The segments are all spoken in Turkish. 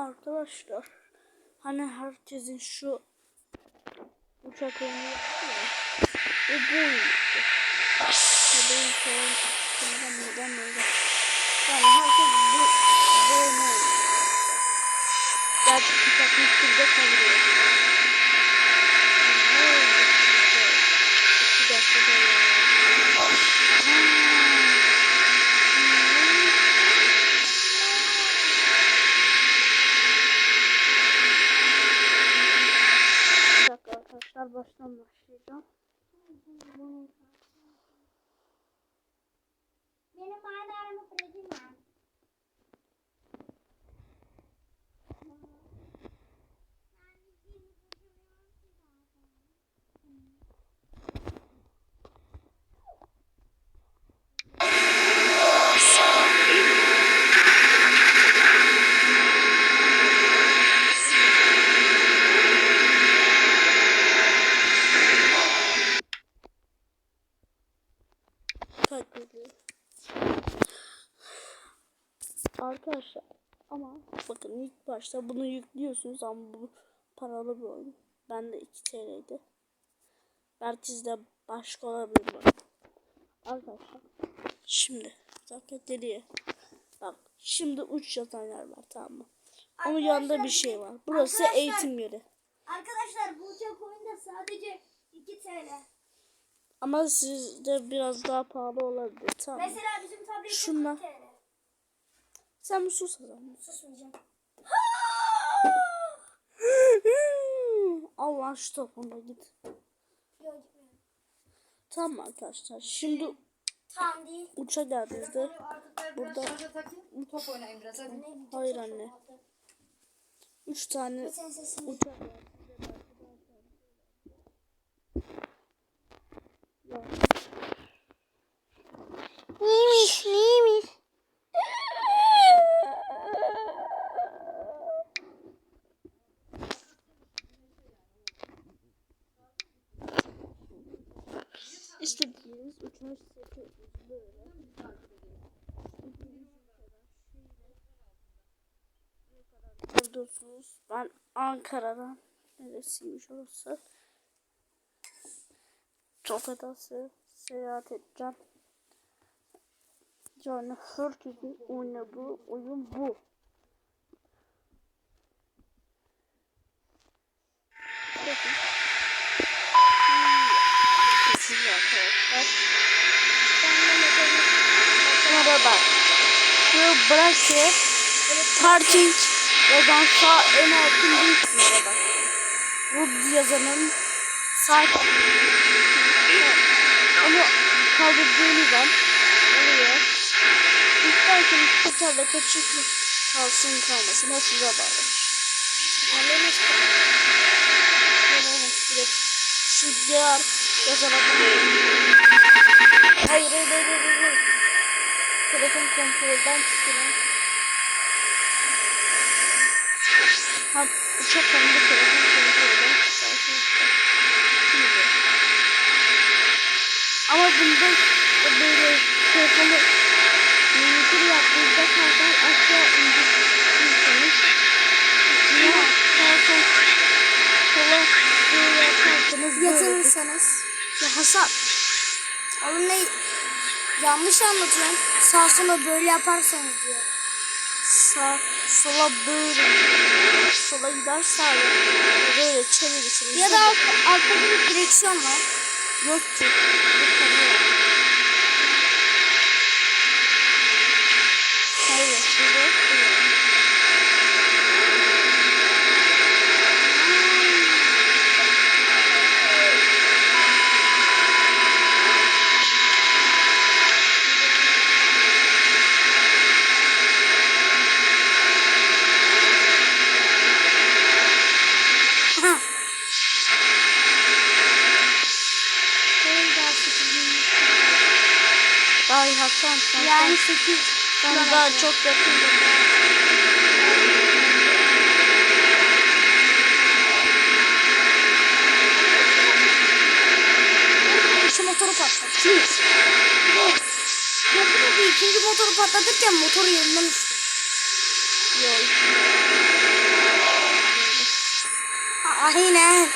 Arkadaşlar hani herkesin şu uçak oyunu bu. Yani herkes bu, oyunu oynuyor. Gerçi uçak üstünde kalıyor. Ne oldu? İki dakikada ya. Bir arkadaşlar baştan başlayacağım. Benim aylarımı Fred'im var. Arkadaşlar ama bakın ilk başta bunu yüklüyorsunuz ama bu paralı bir oyun. Ben de 2 TL'ydi. Belki sizde başka olabilir bak. Arkadaşlar şimdi bir dakika geriye. Bak şimdi uç yazan yer var tamam mı? Onun yanında bir şey var. Burası Arkadaşlar- eğitim yeri. Arkadaşlar bu uçak oyunda sadece 2 TL. Ama sizde biraz daha pahalı olabilir tamam mı? Mesela bizim tablette Şunlar. 40 TL. Sen bir sus o zaman. Susmayacağım. Allah şu topuna git. Yok gitmiyorum. Tamam arkadaşlar. Şimdi Tam değil. uça ben Burada- biraz şarja takayım. Top oynayayım biraz hadi. Hayır anne. üç tane Sen sesini. uçak var. Ya. Neymiş neymiş? Uçma seti böyle. Buradasınız. Ben Ankara'dan neresiymiş orası? Tokat'a se- seyahat edeceğim. Yani herkesin oynadığı oyun bu. Bakın. Kesinlikle arkadaşlar. Merhaba. Şu burası parking yazan sağ en altın üstünde bak. Bu yazanın sağ onu kaldırdığınız an oluyor. İsterseniz tekerlekle çıkıp kalsın kalmasın size bağlı. Tekerleğiniz direkt şu diğer yazana Hayır hayır hayır hayır. hayır. Telefon kontrolden çıkıyor. Ha uçak kanında telefon kontrolden çıkıyor. Ama bunda da böyle telefonu yukarı yaptığınızda kalkan aşağı indirirseniz ya sağ sol sola böyle böyle. Yatırırsanız. Ya Hasan Oğlum ne? Yanlış anlatıyorsun. Sağ sola böyle yaparsanız diyor. sağ sola böyle sola gider sağa böyle çevirirsiniz. Ya da alt, altta bir direksiyon var. yok ki. Bir 8 daha çok yakındım. Şu motoru patlattı. Ya bunu bir ikinci motoru patlatırken motoru yerinden uçtu. Yok. Aynen.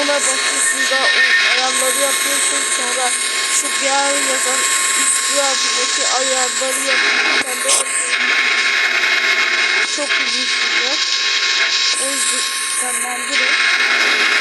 Ona basıyorsun da o ayarları yapıyorsun. Sonra şu diğer yazan üst altındaki ayarları yapıyorsun. Sen de. Çok uzun sürüyor. O yüzden ben direkt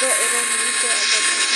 da Eren Yüce adam.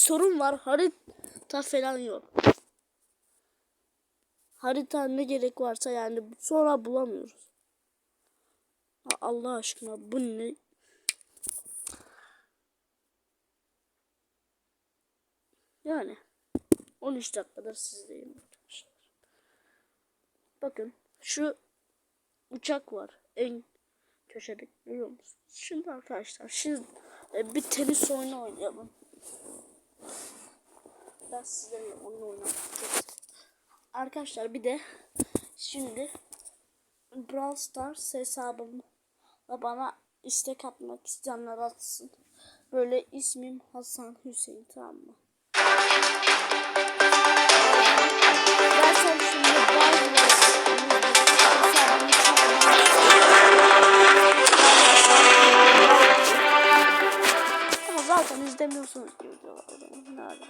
Sorun var. Harita falan yok. Harita ne gerek varsa yani sonra bulamıyoruz. Allah aşkına bu ne? Yani 13 dakikadır sizdeyim arkadaşlar. Bakın şu uçak var en köşede görüyor musunuz? Şimdi arkadaşlar şimdi e, bir tenis oyunu oynayalım. Ben sizlerle oynamak istiyorum. Arkadaşlar bir de şimdi Brawl Stars hesabımla bana istek atmak isteyenler atsın. Böyle ismim Hasan Hüseyin tamam mı? İzlemiyorsunuz ki videoları. Nerede?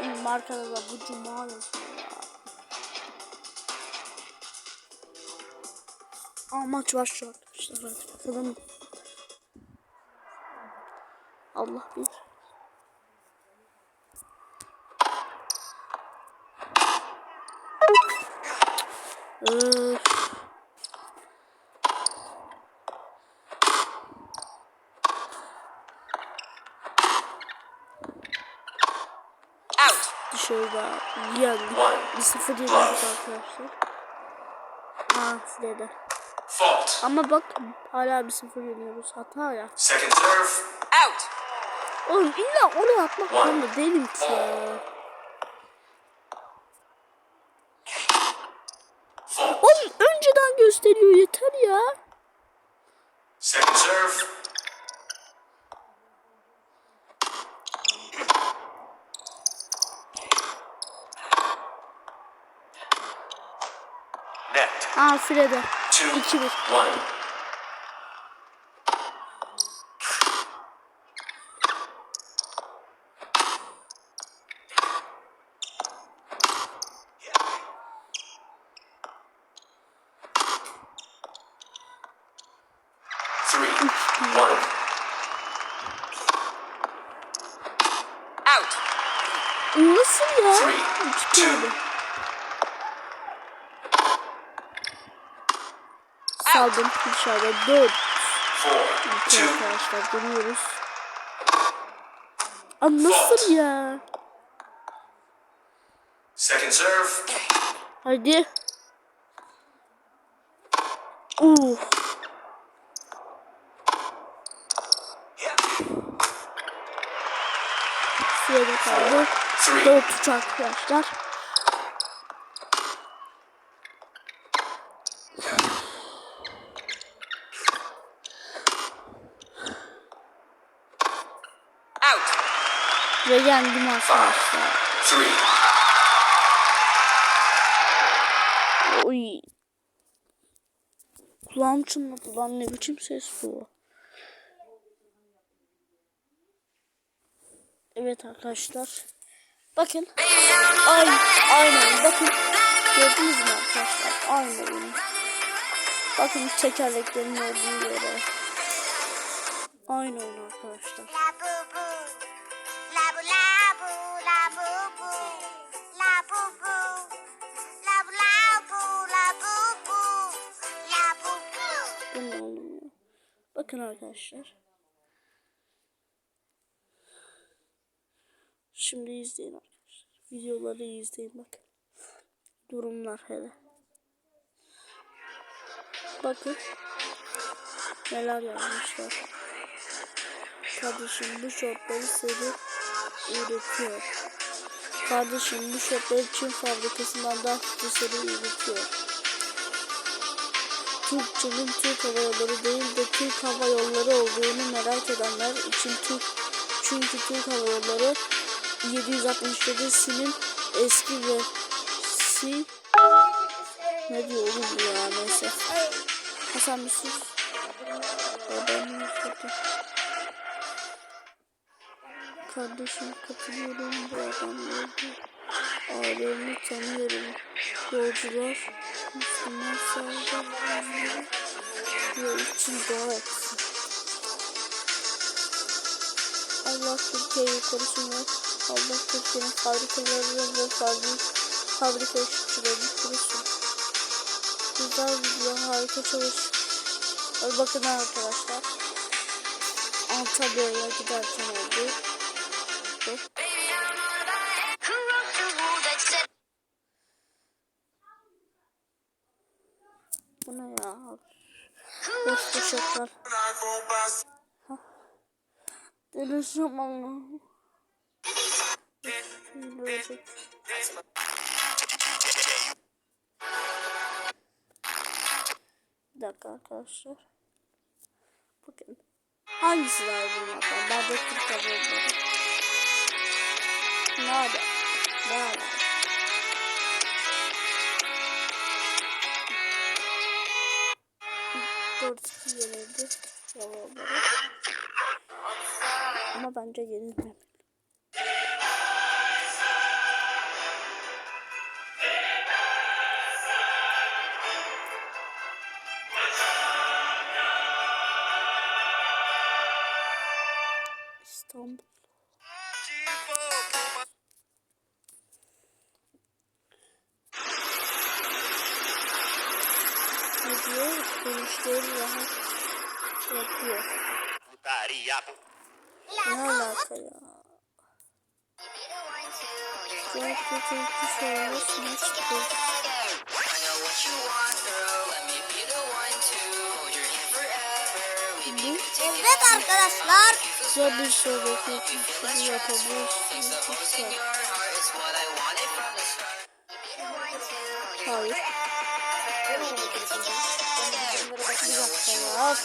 Hmm, Markada da bu cuma yazıyor ya. Aa maç şu arkadaşlar. Bakalım. Allah bilir. Öf. Dışarıda yendik. Bir sıfır yendik arkadaşlar. Aa Fred'e. Fault. Ama bak hala bir sıfır yeniyoruz. Hata ya. Second serve. Out. Oğlum illa oraya atmak zorunda değilim ki ya. Oğlum önceden gösteriyor yeter ya. Second serve. Aa. Two. 2-1. One. Three. One. Out. Nasıl ya? Three, two, kere. Saldım dışarıda. Dört. four, İki two, arkadaşlar görüyoruz. Aa nasıl ya? second serve, Hadi. Uh. Sırada kaldı. Dört uç arkadaşlar. Out. Ve yendim arkadaşlar. Oy. Kulağım çınladı lan ne biçim ses bu. Evet arkadaşlar. Bakın. Aynen. Aynen. Bakın. Gördünüz mü arkadaşlar? Aynen. Bakın tekerleklerin olduğu yere. Aynı oyun arkadaşlar. Bakın arkadaşlar. Şimdi izleyin arkadaşlar. Videoları izleyin bakın. Durumlar hele. Bakın. Neler yazmışlar. Kardeşim bu şortları seri üretiyor. Kardeşim bu şortları Çin fabrikasından daha seri üretiyor. Türkçenin Türk Hava Yolları değil de Türk Hava Yolları olduğunu merak edenler için Türk çünkü Türk Hava Yolları 767 sinin eski ve si ne diyor bu ya neyse. Hasan bir sus. Babamın kötü Kardeşim katılıyorum bu adam Ailemi tanıyorum. Yolcular Müslüman sağlığı ve için dua etsin. Allah Türkiye'yi korusun ve Allah Türkiye'nin fabrikalarını ve fabrik, fabrika işçilerini korusun. Güzel video, harika çalış. Bakın arkadaşlar. Antalya'ya giderken oldu. Delireceğim Allah'ım. Bir dakika arkadaşlar. Bakın. Hangisi var bunlardan? Ben de Türk Nerede? Nerede? Dört iki yenildi. Havaları. Ama bence yenilmem. İstanbul. Ne diyor? Dönüşleri rahat yapıyor. Ne alaka ya? Şey olmuş. Nasıl Evet arkadaşlar. Güzel bir şey bekliyorsun. Bunu yapabilirsin. Lütfen. Hayır. Bir dakika ya.